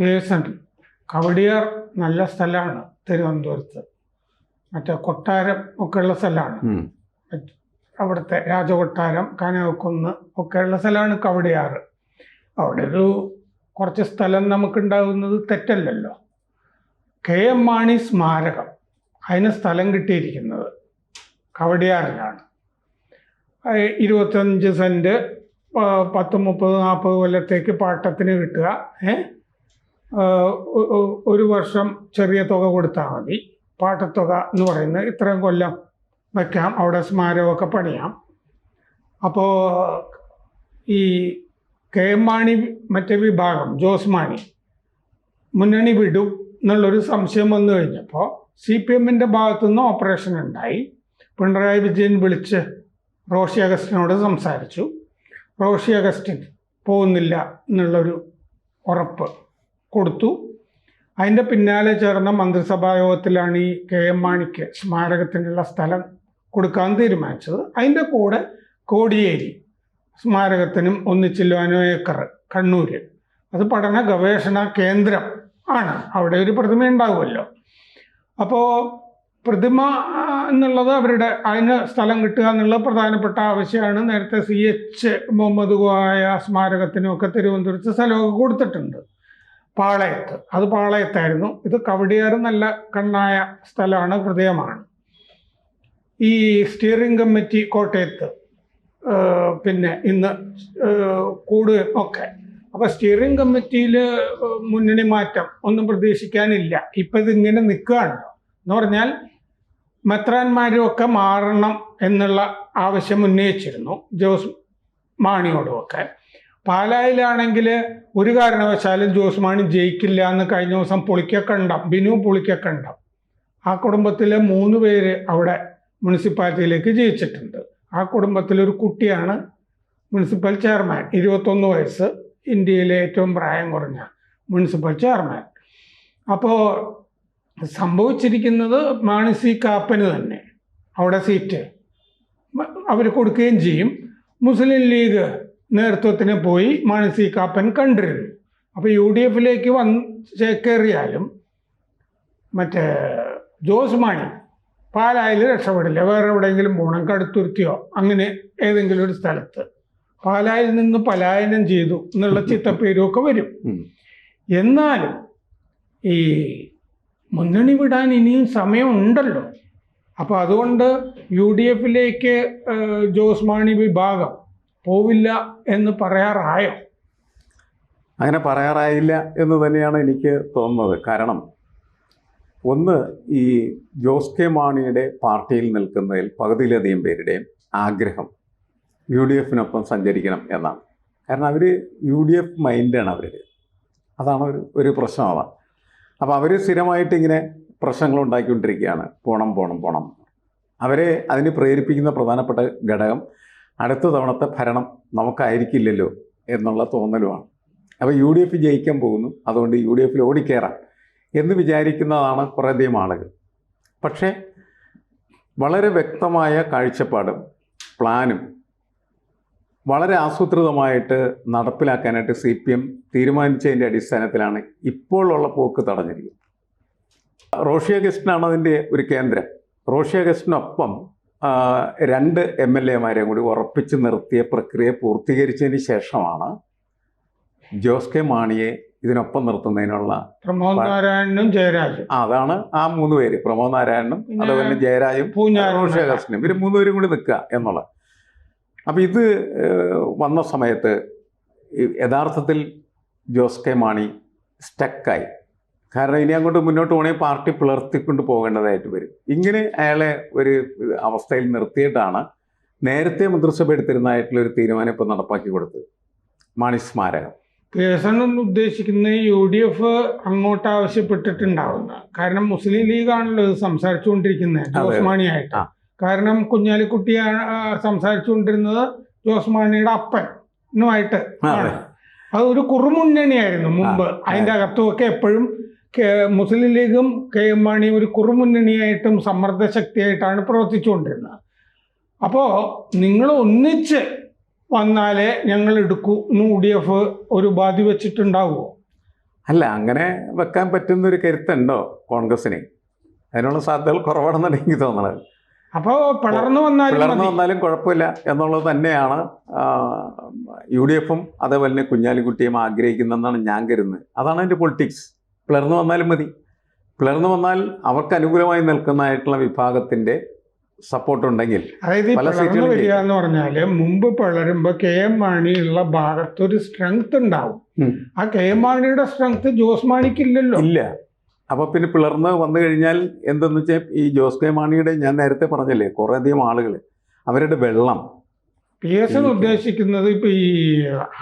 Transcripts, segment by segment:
Person Kowdiar നല്ല സ്ഥലമാണ് തിരുവനന്തപുരത്ത്. മറ്റേ കൊട്ടാരം ഒക്കെയുള്ള സ്ഥലമാണ്. അവിടുത്തെ രാജകൊട്ടാരം കനകക്കുന്ന് ഒക്കെയുള്ള സ്ഥലമാണ് കവടിയാർ. അവിടെ ഒരു കുറച്ച് സ്ഥലം നമുക്കുണ്ടാകുന്നത് തെറ്റല്ലല്ലോ. കെ എം മാണി സ്മാരകം. അതിന് സ്ഥലം കിട്ടിയിരിക്കുന്നത് കവടിയാറിലാണ്. ഇരുപത്തഞ്ച് സെന്റ് പത്ത് മുപ്പത് നാൽപ്പത് കൊല്ലത്തേക്ക് പാട്ടത്തിന് കിട്ടുക. ഏ? ആ, ഒ- ഒ- ഒരു വർഷം ചെറിയ തുക കൊടുത്താൽ മതി. പാട്ടത്തുക എന്ന് പറയുന്നത് ഇത്രയും കൊല്ലം വയ്ക്കാം അവിടെ സ്മാരകമൊക്കെ പണിയാം. അപ്പോൾ ഈ കെ എം മാണി മറ്റേ വിഭാഗം ജോസ് മാണി മുന്നണി വിടും എന്നുള്ളൊരു സംശയം വന്നു കഴിഞ്ഞപ്പോൾ സി പി എമ്മിന്റെ ഭാഗത്തുനിന്ന് ഓപ്പറേഷൻ ഉണ്ടായി. പിണറായി വിജയൻ വിളിച്ച് റോഷി അഗസ്റ്റിനോട് സംസാരിച്ചു. റോഷി അഗസ്റ്റിൻ പോകുന്നില്ല എന്നുള്ളൊരു ഉറപ്പ് കൊടുത്തു. അതിന്റെ പിന്നാലെ ചേർന്ന മന്ത്രിസഭാ യോഗത്തിലാണ് ഈ കെ എം മാണിക്ക് സ്മാരകത്തിനുള്ള സ്ഥലം കൊടുക്കാൻ തീരുമാനിച്ചത്. അതിന്റെ കൂടെ കോടിയേരി സ്മാരകത്തിനും ഒന്നിച്ചില്ലുവാനോ ഏക്കർ കണ്ണൂർ അത് പഠന ഗവേഷണ കേന്ദ്രം ആണ്. അവിടെ ഒരു പ്രതിമ ഉണ്ടാകുമല്ലോ അപ്പോൾ പ്രതിമ എന്നുള്ളത് അവരുടെ അതിന് സ്ഥലം കിട്ടുക എന്നുള്ള പ്രധാനപ്പെട്ട ആവശ്യമാണ്. നേരത്തെ സി എച്ച് മുഹമ്മദ് ഗോയ സ്മാരകത്തിനും ഒക്കെ തിരുവനന്തപുരത്ത് സ്ഥലമൊക്കെ കൊടുത്തിട്ടുണ്ട്. പാളയത്ത്. അത് പാളയത്തായിരുന്നു. ഇത് കവടിയാർ നല്ല കണ്ണായ സ്ഥലമാണ് ഹൃദയമാണ്. ഈ സ്റ്റിയറിംഗ് കമ്മിറ്റി കോട്ടയത്ത് പിന്നെ ഇന്ന് കൂട് കൂടുകയും ഒക്കെ അപ്പോൾ സ്റ്റിയറിംഗ് കമ്മിറ്റിയിൽ മുന്നണി മാറ്റം ഒന്നും പ്രതീക്ഷിക്കാനില്ല. ഇപ്പം ഇതിങ്ങനെ നിൽക്കുകയാണ് എന്ന് പറഞ്ഞാൽ മെത്രാന്മാരും ഒക്കെ മാറണം എന്നുള്ള ആവശ്യം ഉന്നയിച്ചിരുന്നു. ജോസ് മാണിയോടുമൊക്കെ. പാലായിലാണെങ്കിൽ ഒരു കാരണവശാലും ജോസ് മാണി ജയിക്കില്ല എന്ന് കഴിഞ്ഞ ദിവസം പുളിക്കക്കണ്ടം ബിനു പുളിക്കക്കണ്ടം ആ കുടുംബത്തിലെ മൂന്ന് പേര് അവിടെ മുനിസിപ്പാലിറ്റിയിലേക്ക് ജയിച്ചിട്ടുണ്ട്. ആ കുടുംബത്തിലൊരു കുട്ടിയാണ് മുനിസിപ്പൽ ചെയർമാൻ. ഇരുപത്തൊന്ന് വയസ്സ് ഇന്ത്യയിലെ ഏറ്റവും പ്രായം കുറഞ്ഞ മുനിസിപ്പൽ ചെയർമാൻ. അപ്പോൾ സംഭവിച്ചിരിക്കുന്നത് മാണി സി കാപ്പന് തന്നെ. അവിടെ സീറ്റ് അവർ കൊടുക്കുകയും ചെയ്യും. മുസ്ലിം ലീഗ് നേതൃത്വത്തിന് പോയി മാണി സി കാപ്പൻ കണ്ടിരുന്നു. അപ്പോൾ യു ഡി എഫിലേക്ക് വന്ന് ചേക്കേറിയാലും മറ്റേ ജോസ് മാണി പാലായിൽ രക്ഷപ്പെടില്ല. വേറെ എവിടെയെങ്കിലും പോകണം കടുത്തുരുത്തിയോ അങ്ങനെ ഏതെങ്കിലും ഒരു സ്ഥലത്ത്. പാലായിൽ നിന്ന് പലായനം ചെയ്തു എന്നുള്ള ചിത്തപ്പേരുമൊക്കെ വരും. എന്നാലും ഈ മുന്നണി വിടാൻ ഇനിയും സമയമുണ്ടല്ലോ. അപ്പോൾ അതുകൊണ്ട് യു ഡി എഫിലേക്ക് ജോസ് മാണി വിഭാഗം പോവില്ല എന്ന് പറയാറായോ? അങ്ങനെ പറയാറായില്ല എന്ന് തന്നെയാണ് എനിക്ക് തോന്നുന്നത്. കാരണം ഒന്ന് ഈ ജോസ് കെ മാണിയുടെ പാർട്ടിയിൽ നിൽക്കുന്നതിൽ പകുതിയിലധികം പേരുടെയും ആഗ്രഹം യു ഡി എഫിനൊപ്പം സഞ്ചരിക്കണം എന്നാണ്. കാരണം അവർ യു ഡി എഫ് മൈൻഡാണ് അവരുടെ. അതാണ് ഒരു ഒരു പ്രശ്നം അതാണ് അപ്പോൾ അവർ സ്ഥിരമായിട്ട് ഇങ്ങനെ പ്രശ്നങ്ങൾ ഉണ്ടാക്കിക്കൊണ്ടിരിക്കുകയാണ്. പോണം പോണം പോണം. അവരെ അതിന് പ്രേരിപ്പിക്കുന്ന പ്രധാനപ്പെട്ട ഘടകം അടുത്ത തവണത്തെ ഭരണം നമുക്കായിരിക്കില്ലല്ലോ എന്നുള്ള തോന്നലുമാണ്. അപ്പോൾ യു ഡി എഫ് ജയിക്കാൻ പോകുന്നു. അതുകൊണ്ട് യു ഡി എഫിൽ ഓടിക്കയറാം എന്ന് വിചാരിക്കുന്നതാണ് കുറേയധികം ആളുകൾ. പക്ഷേ വളരെ വ്യക്തമായ കാഴ്ചപ്പാടും പ്ലാനും വളരെ ആസൂത്രിതമായിട്ട് നടപ്പിലാക്കാനായിട്ട് സി പി എം തീരുമാനിച്ചതിന്റെ അടിസ്ഥാനത്തിലാണ് ഇപ്പോഴുള്ള പോക്ക് തടഞ്ഞിരിക്കുന്നത്. റോഷി അഗസ്റ്റിനാണ് അതിന്റെ ഒരു കേന്ദ്രം. റോഷി അഗസ്റ്റിനൊപ്പം ആ, രണ്ട് എം എൽ എമാരെയും കൂടി ഉറപ്പിച്ച് നിർത്തിയ പ്രക്രിയ പൂർത്തീകരിച്ചതിന് ശേഷമാണ് ജോസ് കെ മാണിയെ ഇതിനൊപ്പം നിർത്തുന്നതിനുള്ള പ്രമോദ് നാരായണനും ജയരാജും. അതാണ് ആ മൂന്ന് പേര് പ്രമോദ് നാരായണനും അതുപോലെ ജയരാജും പൂഞ്ഞാറും റോഷി അഗസ്റ്റിനും ഇവർ മൂന്നുപേരും കൂടി നിൽക്കുക എന്നുള്ളത്. അപ്പം ഇത് വന്ന സമയത്ത് യഥാർത്ഥത്തിൽ ജോസ് കെ മാണി സ്റ്റക്കായി. കാരണം ഇനി അങ്ങോട്ട് മുന്നോട്ട് പോകണമെങ്കിൽ പാർട്ടി പിളർത്തിക്കൊണ്ട് പോകേണ്ടതായിട്ട് വരും. ഇങ്ങനെ അയാളെ ഒരു അവസ്ഥയിൽ നിർത്തിയിട്ടാണ് നേരത്തെ മന്ത്രിസഭ എടുത്തിരുന്നതായിട്ടുള്ള ഒരു തീരുമാനം ഇപ്പോൾ നടപ്പാക്കി കൊടുത്തത്. മാണി സ്മാരകം. പേഴ്സൺ ഉദ്ദേശിക്കുന്ന യു ഡി എഫ് അങ്ങോട്ട് ആവശ്യപ്പെട്ടിട്ടുണ്ടാവുന്ന കാരണം മുസ്ലിം ലീഗാണല്ലോ ഇത് സംസാരിച്ചുകൊണ്ടിരിക്കുന്നത് ജോസ്മാണിയായിട്ട്. മാണിയായിട്ട് കാരണം കുഞ്ഞാലിക്കുട്ടിയാണ് സംസാരിച്ചുകൊണ്ടിരുന്നത് ജോസ് മാണിയുടെ അപ്പനുമായിട്ട് അതെ. ഒരു കുറുമുന്നണിയായിരുന്നു മുമ്പ്. അതിന്റെ അതിന്റെ അകത്തുമൊക്കെ എപ്പോഴും മുസ്ലിം ലീഗും കെ എം മാണി ഒരു കുറുമുന്നണിയായിട്ടും സമ്മർദ്ദ ശക്തിയായിട്ടാണ് പ്രവർത്തിച്ചുകൊണ്ടിരുന്നത്. അപ്പോൾ നിങ്ങൾ ഒന്നിച്ച് വന്നാലേ ഞങ്ങൾ എടുക്കൂ എന്ന് യു ഡി എഫ് ഒരു ബാധി വെച്ചിട്ടുണ്ടാവുമോ അല്ല അങ്ങനെ വെക്കാൻ പറ്റുന്ന ഒരു കരുത്തുണ്ടോ കോൺഗ്രസിന് അതിനുള്ള സാധ്യതകൾ കുറവാണെന്നാണ് എനിക്ക് തോന്നുന്നത് അപ്പോൾ പിളർന്നു വന്നാലും പിളർന്നു വന്നാലും കുഴപ്പമില്ല എന്നുള്ളത് തന്നെയാണ് യു ഡി എഫും അതേപോലെ തന്നെ കുഞ്ഞാലിക്കുട്ടിയും ആഗ്രഹിക്കുന്നതെന്നാണ് ഞാൻ കരുതുന്നത്. അതാണ് എന്റെ പൊളിറ്റിക്സ്. പിളർന്നു വന്നാലും മതി. പിളർന്നു വന്നാൽ അവർക്ക് അനുകൂലമായി നിൽക്കുന്നതായിട്ടുള്ള വിഭാഗത്തിന്റെ സപ്പോർട്ട് ഉണ്ടെങ്കിൽ അതായത് വരിക എന്ന് പറഞ്ഞാൽ മുമ്പ് പിളരുമ്പോ കെ എം മാണിയുള്ള ഭാഗത്ത് ഒരു സ്ട്രെങ്ത് ഉണ്ടാവും. ആ കെ എം മാണിയുടെ സ്ട്രെങ്ത് ജോസ് മാണിക്കില്ലല്ലോ ഇല്ല. അപ്പൊ പിന്നെ പിളർന്ന് വന്നു കഴിഞ്ഞാൽ എന്തെന്ന് വെച്ചാൽ ഈ ജോസ് കെ മാണിയുടെ ഞാൻ നേരത്തെ പറഞ്ഞല്ലേ കുറേ അധികം ആളുകൾ അവരുടെ വെള്ളം പി എസ് എന്ന് ഉദ്ദേശിക്കുന്നത് ഇപ്പൊ ഈ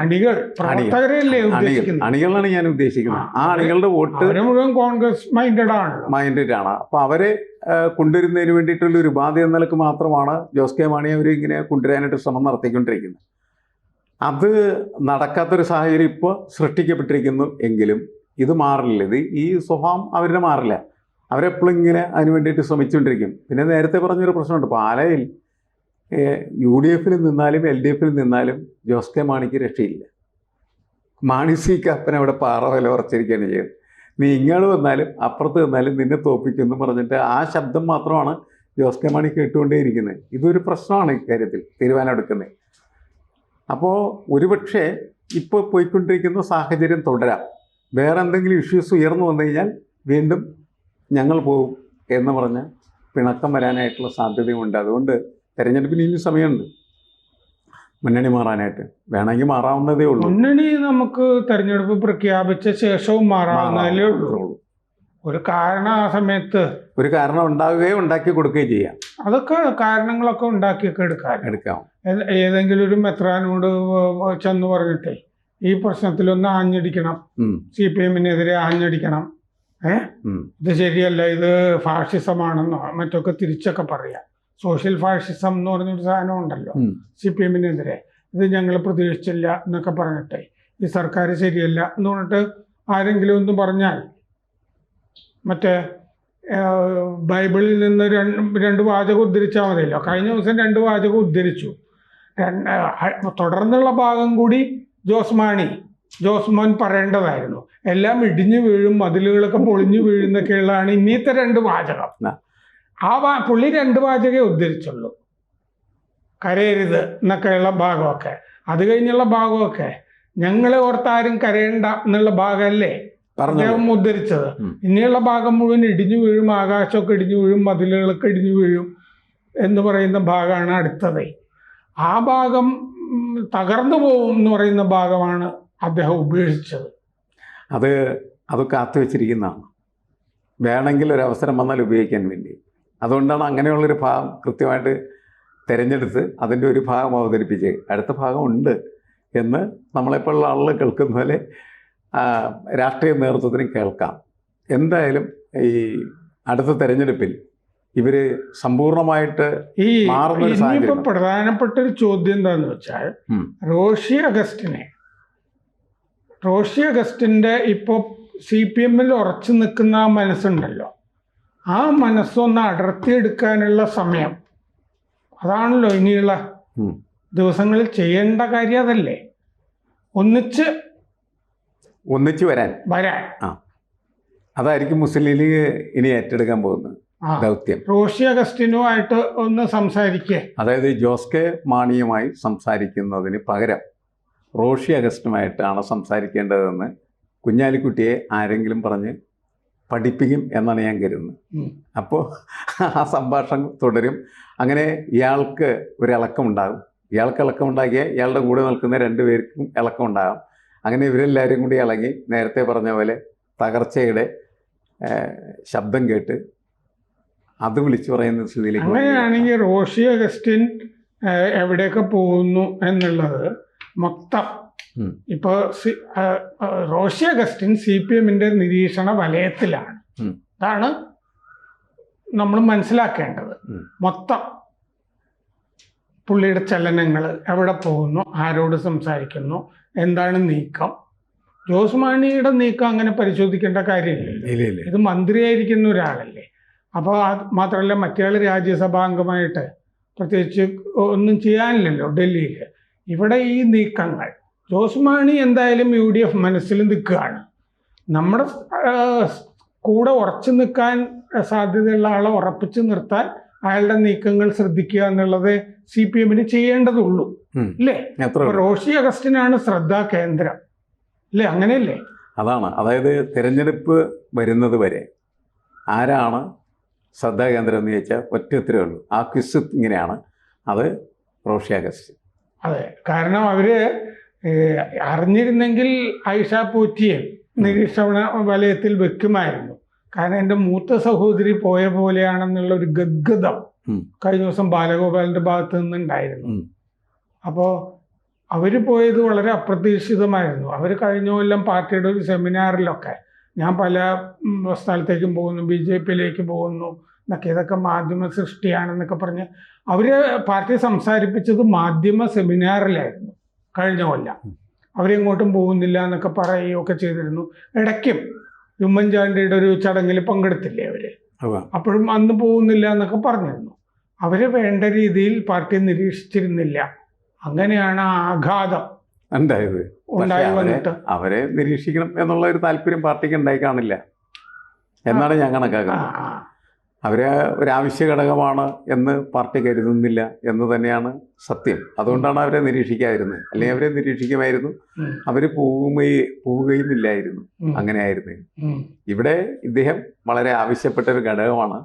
അണികൾ പ്രവർത്തകരല്ലേ ഉദ്ദേശിക്കുന്നത്? അണികളാണ് ഞാൻ ഉദ്ദേശിക്കുന്നത്. ആ അണികളുടെ വോട്ട് മുഴുവൻ കോൺഗ്രസ് മൈൻഡഡ് ആണ്. മൈൻഡഡ് ആണ്. അപ്പൊ അവരെ കൊണ്ടുവരുന്നതിന് വേണ്ടിയിട്ടുള്ള ഒരു ഉപാധി എന്ന നിലയ്ക്ക് മാത്രമാണ് ജോസ് കെ മാണി അവർ ഇങ്ങനെ കൊണ്ടുവരാനായിട്ട് ശ്രമം നടത്തിക്കൊണ്ടിരിക്കുന്നത്. അത് നടക്കാത്തൊരു സാഹചര്യം ഇപ്പോൾ സൃഷ്ടിക്കപ്പെട്ടിരിക്കുന്നു എങ്കിലും ഇത് മാറില്ല. ഇത് ഈ സ്വഭാവം അവരുടെ മാറില്ല. അവരെപ്പോഴും ഇങ്ങനെ അതിന് വേണ്ടിയിട്ട് ശ്രമിച്ചുകൊണ്ടിരിക്കും. പിന്നെ നേരത്തെ പറഞ്ഞൊരു പ്രശ്നമുണ്ട്. പാലയിൽ യു ഡി എഫിൽ നിന്നാലും എൽ ഡി എഫിൽ നിന്നാലും ജോസ് കെ മാണിക്ക് രക്ഷയില്ല. മാണി സി കപ്പൻ അവിടെ പാറ വില ഉറച്ചിരിക്കുകയാണ് ചെയ്യുന്നത്. നീ ഇങ്ങോട്ട് വന്നാലും അപ്പുറത്ത് വന്നാലും നിന്നെ തോപ്പിക്കുന്നു പറഞ്ഞിട്ട് ആ ശബ്ദം മാത്രമാണ് ജോസ് കെ മാണി കേട്ടുകൊണ്ടേയിരിക്കുന്നത്. ഇതൊരു പ്രശ്നമാണ് ഇക്കാര്യത്തിൽ തീരുമാനം എടുക്കുന്നത് അപ്പോൾ ഒരുപക്ഷെ ഇപ്പോൾ പോയിക്കൊണ്ടിരിക്കുന്ന സാഹചര്യം തുടരാം. വേറെ എന്തെങ്കിലും ഇഷ്യൂസ് ഉയർന്നു വന്നു കഴിഞ്ഞാൽ വീണ്ടും ഞങ്ങൾ പോകും എന്ന് പറഞ്ഞ് പിണക്കം വരാനായിട്ടുള്ള സാധ്യതയുമുണ്ട്. അതുകൊണ്ട് തെരഞ്ഞെടുപ്പിന് ഇനി സമയമുണ്ട്. മുന്നണി മാറാനായിട്ട്. വേണമെങ്കിൽ മാറാവുന്നതേ ഉള്ളൂ. മുന്നണി നമുക്ക് തെരഞ്ഞെടുപ്പ് പ്രഖ്യാപിച്ച ശേഷവും മാറാവുന്നതേ ഉള്ളൂ. ഒരു കാരണം ആ സമയത്ത് ഒരു കാരണം ഉണ്ടാവുകയോ ഉണ്ടാക്കി കൊടുക്കുകയോ ചെയ്യാം. അതൊക്കെ കാരണങ്ങളൊക്കെ ഉണ്ടാക്കിയൊക്കെ എടുക്കാം. എടുക്കാം. ഏതെങ്കിലും ഒരു മെത്രാനോട് ചെന്ന് പറഞ്ഞിട്ടേ ഈ പ്രശ്നത്തിലൊന്ന് ആഞ്ഞടിക്കണം. C P എമ്മിനെതിരെ ആഞ്ഞടിക്കണം. ഏ? ഇത് ശരിയല്ല ഇത് ഫാഷിസമാണെന്നോ മറ്റൊക്കെ തിരിച്ചൊക്കെ പറയാം. സോഷ്യൽ ഫാഷിസം എന്ന് പറഞ്ഞൊരു സാധനം ഉണ്ടല്ലോ. സി പി എമ്മിനെതിരെ ഇത് ഞങ്ങൾ പ്രതീക്ഷിച്ചില്ല എന്നൊക്കെ പറഞ്ഞിട്ട്. ഈ സർക്കാർ ശരിയല്ല എന്ന് പറഞ്ഞിട്ട് ആരെങ്കിലും ഒന്ന് പറഞ്ഞാൽ മറ്റേ ബൈബിളിൽ നിന്ന് രണ്ട് രണ്ട് വാചകം ഉദ്ധരിച്ചാൽ മതിയല്ലോ. കഴിഞ്ഞ ദിവസം രണ്ട് വാചകം ഉദ്ധരിച്ചു. തുടർന്നുള്ള ഭാഗം കൂടി ജോസ് മാണി ജോസ് മോൻ പറയേണ്ടതായിരുന്നു. എല്ലാം ഇടിഞ്ഞു വീഴും മതിലുകളൊക്കെ പൊളിഞ്ഞു വീഴുന്നൊക്കെയുള്ളതാണ് ഇന്നീത്തെ രണ്ട് വാചകം. ആ. വാ പുള്ളി രണ്ട് വാചകേ ഉദ്ധരിച്ചുള്ളൂ. കരയരുത് എന്നൊക്കെയുള്ള ഭാഗമൊക്കെ. അത് കഴിഞ്ഞുള്ള ഭാഗമൊക്കെ. ഞങ്ങളെ ഓർത്താരും കരയണ്ട എന്നുള്ള ഭാഗമല്ലേ? പറഞ്ഞു അദ്ദേഹം ഉദ്ധരിച്ചത്. ഇനിയുള്ള ഭാഗം മുഴുവൻ ഇടിഞ്ഞു വീഴും ആകാശമൊക്കെ ഇടിഞ്ഞു വീഴും മതിലുകളൊക്കെ ഇടിഞ്ഞു വീഴും എന്ന് പറയുന്ന ഭാഗമാണ് അടുത്തത്. ആ ഭാഗം തകർന്നു പോകും എന്ന് പറയുന്ന ഭാഗമാണ് അദ്ദേഹം ഉപേക്ഷിച്ചത്. അത് അത് കാത്തു വെച്ചിരിക്കുന്നതാണ്. വേണമെങ്കിൽ ഒരു അവസരം വന്നാൽ ഉപയോഗിക്കാൻ വേണ്ടി. അതുകൊണ്ടാണ് അങ്ങനെയുള്ളൊരു ഭാഗം കൃത്യമായിട്ട് തിരഞ്ഞെടുത്ത് അതിന്റെ ഒരു ഭാഗം അവതരിപ്പിച്ച് അടുത്ത ഭാഗം ഉണ്ട് എന്ന് നമ്മളെപ്പോഴുള്ള ആളുകൾ കേൾക്കുന്ന പോലെ രാഷ്ട്രീയ നേതൃത്വത്തിന് കേൾക്കാം. എന്തായാലും ഈ അടുത്ത തെരഞ്ഞെടുപ്പിൽ ഇവർ സമ്പൂർണമായിട്ട് ഈ ഇനിയിപ്പോ പ്രധാനപ്പെട്ട ഒരു ചോദ്യം എന്താന്ന് വെച്ചാൽ. റോഷി അഗസ്റ്റിനെ റോഷി അഗസ്റ്റിന്റെ ഇപ്പോൾ സി പി എമ്മിൽ ഉറച്ചു നിൽക്കുന്ന ആ മനസ്സുണ്ടല്ലോ. ആ മനസ്സൊന്ന് അടർത്തിയെടുക്കാനുള്ള സമയം. അതാണല്ലോ ഇനിയുള്ള ദിവസങ്ങളിൽ ചെയ്യേണ്ട കാര്യം അതല്ലേ? ഒന്നിച്ച് ഒന്നിച്ച് വരാൻ. വരാൻ. അതായിരിക്കും മുസ്ലിം ലീഗ് ഇനി ഏറ്റെടുക്കാൻ പോകുന്നത്. ദൗത്യം. റോഷി അഗസ്റ്റിനുമായിട്ട് ഒന്ന് സംസാരിക്കുക അതായത് ജോസ് കെ മാണിയുമായി സംസാരിക്കുന്നതിന് പകരം റോഷി അഗസ്റ്റുമായിട്ടാണ് സംസാരിക്കേണ്ടതെന്ന് കുഞ്ഞാലിക്കുട്ടിയെ ആരെങ്കിലും പറഞ്ഞ് പഠിപ്പിക്കും എന്നാണ് ഞാൻ കരുതുന്നത് അപ്പോൾ ആ സംഭാഷണം തുടരും അങ്ങനെ ഇയാൾക്ക് ഒരു ഇളക്കം ഉണ്ടാകും ഇയാൾക്ക് ഇളക്കം ഉണ്ടാക്കിയാൽ ഇയാളുടെ കൂടെ നിൽക്കുന്ന രണ്ടുപേർക്കും ഇളക്കം ഉണ്ടാകും അങ്ങനെ ഇവരെല്ലാവരും കൂടി ഇളകി നേരത്തെ പറഞ്ഞ പോലെ തകർച്ചയുടെ ശബ്ദം കേട്ട് അത് വിളിച്ചു പറയുന്ന സ്ഥിതിയിലേക്ക്. അങ്ങനെയാണെങ്കിൽ റോഷി അഗസ്റ്റിൻ എവിടെയൊക്കെ പോകുന്നു എന്നുള്ളത് മൊത്തം. ഇപ്പൊ റോഷി അഗസ്റ്റിൻ സി പി എമ്മിന്റെ നിരീക്ഷണ വലയത്തിലാണ്. അതാണ് നമ്മൾ മനസ്സിലാക്കേണ്ടത്. മൊത്തം പുള്ളിയുടെ ചലനങ്ങൾ എവിടെ പോകുന്നു ആരോട് സംസാരിക്കുന്നു എന്താണ് നീക്കം? ജോസ് മാണിയുടെ നീക്കം അങ്ങനെ പരിശോധിക്കേണ്ട ഇല്ല ഇത് മന്ത്രിയായിരിക്കുന്ന ഒരാളല്ലേ. അപ്പോൾ അത് മാത്രമല്ല മറ്റേ രാജ്യസഭാംഗമായിട്ട് പ്രത്യേകിച്ച് ഒന്നും ചെയ്യാനില്ലല്ലോ ഡൽഹിയിൽ ഇവിടെ ഈ നീക്കങ്ങൾ ജോസ് മാണി എന്തായാലും യു ഡി എഫ് മനസ്സിൽ നിൽക്കുകയാണ്. നമ്മുടെ കൂടെ ഉറച്ചു നിൽക്കാൻ സാധ്യതയുള്ള ആളെ ഉറപ്പിച്ചു നിർത്താൻ അയാളുടെ നീക്കങ്ങൾ ശ്രദ്ധിക്കുക എന്നുള്ളത് സി പി എമ്മിന് ചെയ്യേണ്ടതുള്ളൂ. ഇപ്പൊ റോഷി അഗസ്റ്റിനാണ് ശ്രദ്ധാ കേന്ദ്രം. അല്ലേ അങ്ങനെയല്ലേ? അതാണ്. അതായത് തിരഞ്ഞെടുപ്പ് വരുന്നത് വരെ ആരാണ് ശ്രദ്ധാ കേന്ദ്രം എന്ന് ചോദിച്ചാൽ ഒറ്റ ഉത്തരവേ ഉള്ളൂ. ആ ക്വിസ് ഇങ്ങനെയാണ്. അത് റോഷി അഗസ്റ്റ് അതെ. കാരണം അവർ അറിഞ്ഞിരുന്നെങ്കിൽ ആയിഷ പൂറ്റിയെ നിരീക്ഷണ വലയത്തിൽ വെക്കുമായിരുന്നു. കാരണം എന്റെ മൂത്ത സഹോദരി പോയ പോലെയാണെന്നുള്ള ഒരു ഗദ്ഗതം കഴിഞ്ഞ ദിവസം ബാലഗോപാലിന്റെ ഭാഗത്ത് നിന്നുണ്ടായിരുന്നു. അപ്പോ അപ്പോൾ അവർ പോയത് വളരെ അപ്രതീക്ഷിതമായിരുന്നു. അവർ കഴിഞ്ഞ കൊല്ലം പാർട്ടിയുടെ ഒരു സെമിനാറിലൊക്കെ ഞാൻ പല സ്ഥലത്തേക്കും പോകുന്നു ബി ജെ പിയിലേക്ക് പോകുന്നു എന്നൊക്കെ ഇതൊക്കെ മാധ്യമ സൃഷ്ടിയാണെന്നൊക്കെ പറഞ്ഞ് അവർ പാർട്ടി സംസാരിപ്പിച്ചത് മാധ്യമ സെമിനാറിലായിരുന്നു. കഴിഞ്ഞ കൊല്ലം അവരെങ്ങോട്ടും പോകുന്നില്ല എന്നൊക്കെ പറയുകയൊക്കെ ചെയ്തിരുന്നു. ഇടയ്ക്കും ഉമ്മൻചാണ്ടിയുടെ ഒരു ചടങ്ങിൽ പങ്കെടുത്തില്ലേ അവർ. അപ്പോഴും അന്ന് പോകുന്നില്ല എന്നൊക്കെ പറഞ്ഞിരുന്നു. അവർ വേണ്ട രീതിയിൽ പാർട്ടി നിരീക്ഷിച്ചിരുന്നില്ല. അങ്ങനെയാണ് ആഘാതം ഉണ്ടായത് ഉണ്ടായി വന്നിട്ട്. അവരെ നിരീക്ഷിക്കണം എന്നുള്ള ഒരു താല്പര്യം പാർട്ടിക്ക് ഉണ്ടായി കാണില്ല. എന്നാണ് ഞാൻ കണക്കാക്കുന്നത്. അവരെ ഒരാവശ്യ ഘടകമാണ് എന്ന് പാർട്ടി കരുതുന്നില്ല എന്ന് തന്നെയാണ് സത്യം. അതുകൊണ്ടാണ് അവരെ നിരീക്ഷിക്കാതിരുന്നത്. അല്ലെങ്കിൽ അവരെ നിരീക്ഷിക്കുമായിരുന്നു. അവർ പോകുമേ പോവുകയും ഇല്ലായിരുന്നു അങ്ങനെയായിരുന്നു. ഇവിടെ ഇദ്ദേഹം വളരെ ആവശ്യപ്പെട്ട ഒരു ഘടകമാണ്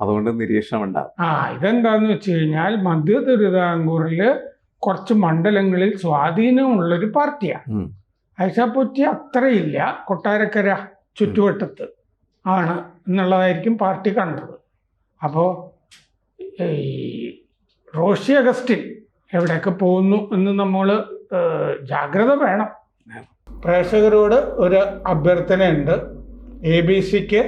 അതുകൊണ്ട് നിരീക്ഷണം ഉണ്ടാകും. ആ ഇതെന്താന്ന് വെച്ച് കഴിഞ്ഞാൽ മധ്യ തിരുവിതാംകൂറിൽ കുറച്ച് മണ്ഡലങ്ങളിൽ സ്വാധീനമുള്ളൊരു പാർട്ടിയാണ്. ഐഷാപൊറ്റി ഐഷാപ്പൊറ്റി അത്രയില്ല. കൊട്ടാരക്കര ചുറ്റുവട്ടത്ത് ആണ് എന്നുള്ളതായിരിക്കും പാർട്ടി കണ്ടത്. അപ്പോൾ ഈ റോഷി അഗസ്റ്റിൻ എവിടെയൊക്കെ പോകുന്നു എന്ന് നമ്മൾ ജാഗ്രത വേണം. പ്രേക്ഷകരോട് ഒരു അഭ്യർത്ഥനയുണ്ട്. എ ബി സിക്ക്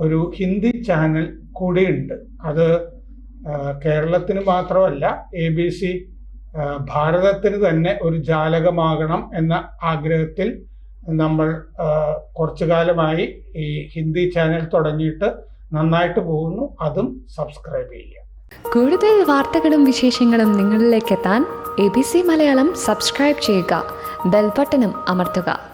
ഒരു ഹിന്ദി ചാനൽ കൂടിയുണ്ട്. അത് കേരളത്തിന് മാത്രമല്ല എ ബി സി ഭാരതത്തിന് തന്നെ ഒരു ജാലകമാകണം എന്ന ആഗ്രഹത്തിൽ നമ്മൾ കുറച്ചു കാലമായി ഈ ഹിന്ദി ചാനൽ തുടങ്ങിയിട്ട് നന്നായിട്ട് പോകുന്നു. അതും സബ്സ്ക്രൈബ് ചെയ്യുക. കൂടുതൽ വാർത്തകളും വിശേഷങ്ങളും നിങ്ങളിലേക്ക് എത്താൻ A B C Malayalam subscribe ചെയ്യുക. ബെൽബട്ടനും അമർത്തുക.